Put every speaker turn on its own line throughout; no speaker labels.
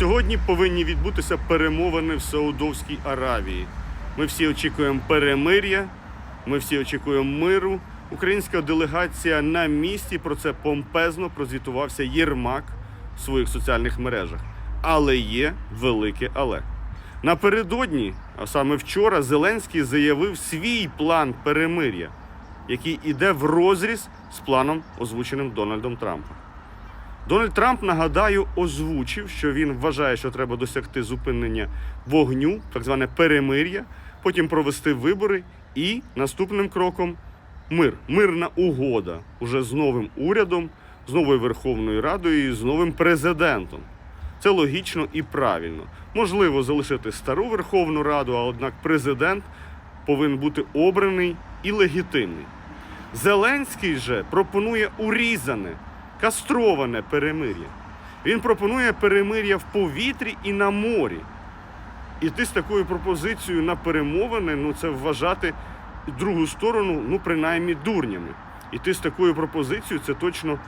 Сьогодні повинні відбутися перемовини в Саудовській Аравії. Ми всі очікуємо перемир'я, ми всі очікуємо миру. Українська делегація на місці про це помпезно прозвітувався Єрмак в своїх соціальних мережах. Але є велике але. Напередодні, а саме вчора, Зеленський заявив свій план перемир'я, який іде в розріз з планом, озвученим Дональдом Трампом. Дональд Трамп, нагадаю, озвучив, що він вважає, що треба досягти зупинення вогню, так зване перемир'я, потім провести вибори і наступним кроком мир. Мирна угода уже з новим урядом, з новою Верховною Радою і з новим президентом. Це логічно і правильно. Можливо залишити стару Верховну Раду, а однак президент повинен бути обраний і легітимний. Зеленський же пропонує урізане, кастроване перемир'я. Він пропонує перемир'я в повітрі і на морі. Іти з такою пропозицією на перемовини, ну це вважати другу сторону, ну принаймні дурнями. Іти з такою пропозицією це точно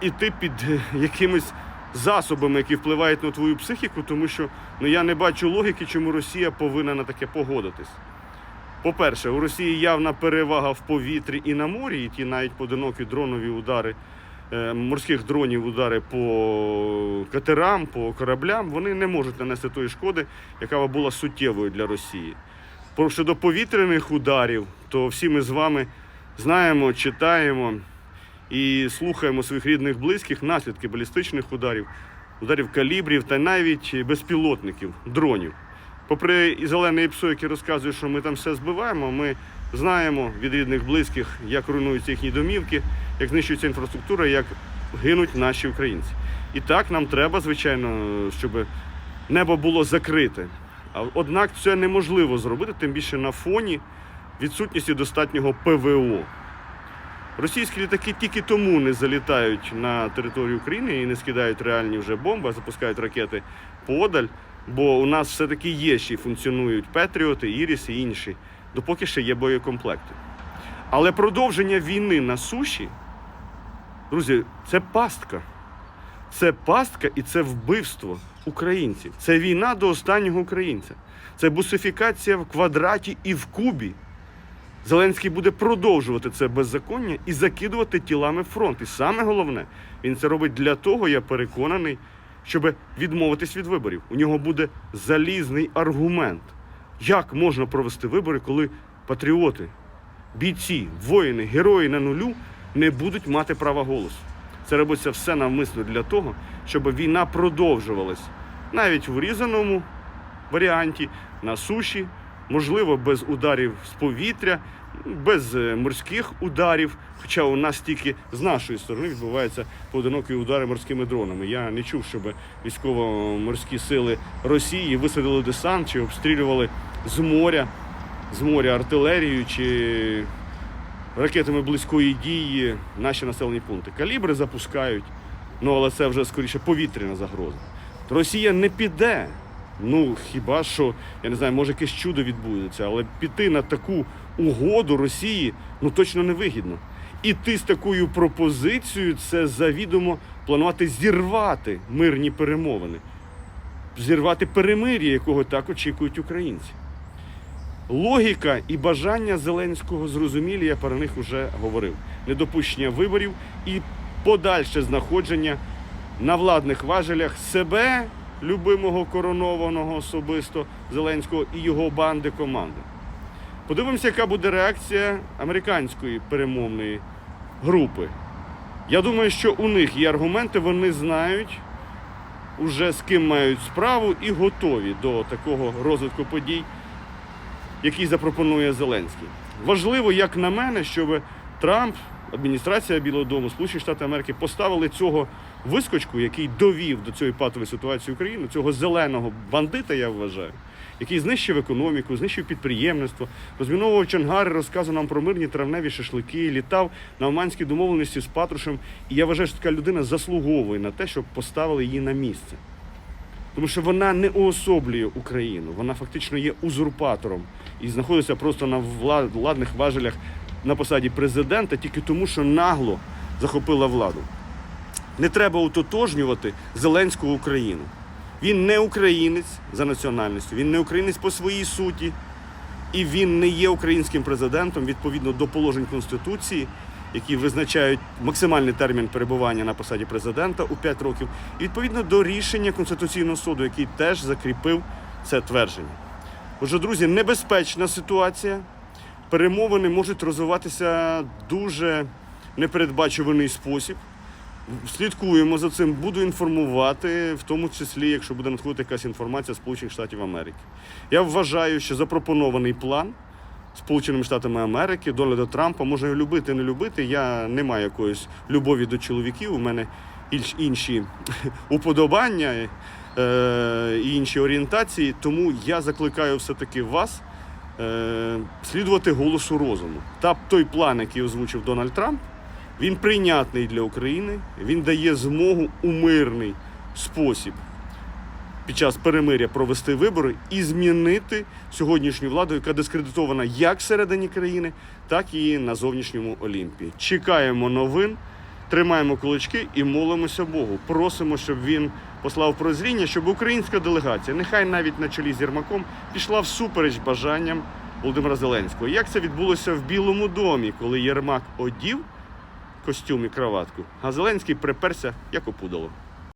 іти під е, якимись засобами, які впливають на твою психіку, тому що ну, я не бачу логіки, чому Росія повинна на таке погодитись. По-перше, у Росії явна перевага в повітрі і на морі, і ті навіть поодинокі дронові удари морських дронів, удари по катерам, по кораблям, вони не можуть нанести тої шкоди, яка була суттєвою для Росії. Про- Щодо повітряних ударів, то всі ми з вами знаємо, читаємо і слухаємо своїх рідних близьких наслідки балістичних ударів, ударів калібрів та навіть безпілотників, дронів. Попри і зелене ІПСО, яке розказує, що ми там все збиваємо, ми знаємо від рідних близьких, як руйнуються їхні домівки, як знищується інфраструктура, як гинуть наші українці. І так нам треба, звичайно, щоб небо було закрите. Однак це неможливо зробити, тим більше на фоні відсутності достатнього ПВО. Російські літаки тільки тому не залітають на територію України і не скидають реальні вже бомби, а запускають ракети подаль, бо у нас все-таки є ще й функціонують Петріоти, Іріс і інші, допоки ще є боєкомплекти. Але продовження війни на суші, друзі, це пастка. Це пастка і це вбивство українців. Це війна до останнього українця. Це бусифікація в квадраті і в кубі. Зеленський буде продовжувати це беззаконня і закидувати тілами фронт. І саме головне, він це робить для того, я переконаний, щоб відмовитись від виборів. У нього буде залізний аргумент. Як можна провести вибори, коли патріоти, бійці, воїни, герої на нулю не будуть мати права голосу? Це робиться все навмисно для того, щоб війна продовжувалась навіть в урізаному варіанті на суші, можливо, без ударів з повітря, без е, морських ударів. Хоча у нас тільки з нашої сторони відбуваються поодинокі удари морськими дронами. Я не чув, щоб військово-морські сили Росії висадили десант чи обстрілювали з моря, з моря артилерією чи ракетами близької дії наші населені пункти. Калібри запускають, ну але це вже скоріше повітряна загроза. Росія не піде. Ну хіба що, я не знаю, може якесь чудо відбудеться, але піти на таку угоду Росії ну точно не вигідно. Іти з такою пропозицією це завідомо планувати зірвати мирні перемовини, зірвати перемир'я, якого так очікують українці. Логіка і бажання Зеленського зрозумілі, я про них вже говорив. Недопущення виборів і подальше знаходження на владних важелях себе, любимого коронованого особисто Зеленського і його банди команди. Подивимося, яка буде реакція американської перемовної групи. Я думаю, що у них є аргументи, вони знають уже з ким мають справу і готові до такого розвитку подій який запропонує Зеленський. Важливо, як на мене, щоб Трамп, адміністрація Білого Дому, Сполучені Штати Америки поставили цього вискочку, який довів до цієї патової ситуації України, цього зеленого бандита, я вважаю, який знищив економіку, знищив підприємництво, розміновував Чангари, розказував нам про мирні травневі шашлики, літав на Оманській домовленості з Патрушем. І я вважаю, що така людина заслуговує на те, щоб поставили її на місце. Тому що вона не уособлює Україну, вона фактично є узурпатором і знаходиться просто на владних важелях на посаді президента тільки тому, що нагло захопила владу. Не треба утотожнювати Зеленську Україну. Він не українець за національністю, він не українець по своїй суті, і він не є українським президентом відповідно до положень Конституції, які визначають максимальний термін перебування на посаді президента у 5 років, і відповідно до рішення Конституційного суду, який теж закріпив це твердження. Отже, друзі, небезпечна ситуація. Перемовини можуть розвиватися дуже непередбачуваний спосіб. Слідкуємо за цим, буду інформувати, в тому числі, якщо буде надходити якась інформація Сполучених Штатів Америки. Я вважаю, що запропонований план Сполученими Штатами Америки, Дональда Трампа, може його любити, не любити. Я не маю якоїсь любові до чоловіків. У мене інші, уподобання е, і інші орієнтації. Тому я закликаю все-таки вас е, слідувати голосу розуму. Та той план, який озвучив Дональд Трамп. Він прийнятний для України, він дає змогу у мирний спосіб під час перемиря провести вибори і змінити сьогоднішню владу, яка дискредитована як всередині країни, так і на зовнішньому Олімпії. Чекаємо новин, тримаємо кулачки і молимося Богу. Просимо, щоб він послав прозріння, щоб українська делегація, нехай навіть на чолі з Єрмаком, пішла всупереч бажанням Володимира Зеленського. Як це відбулося в Білому домі, коли Єрмак одів костюм і краватку, а Зеленський приперся як опудало.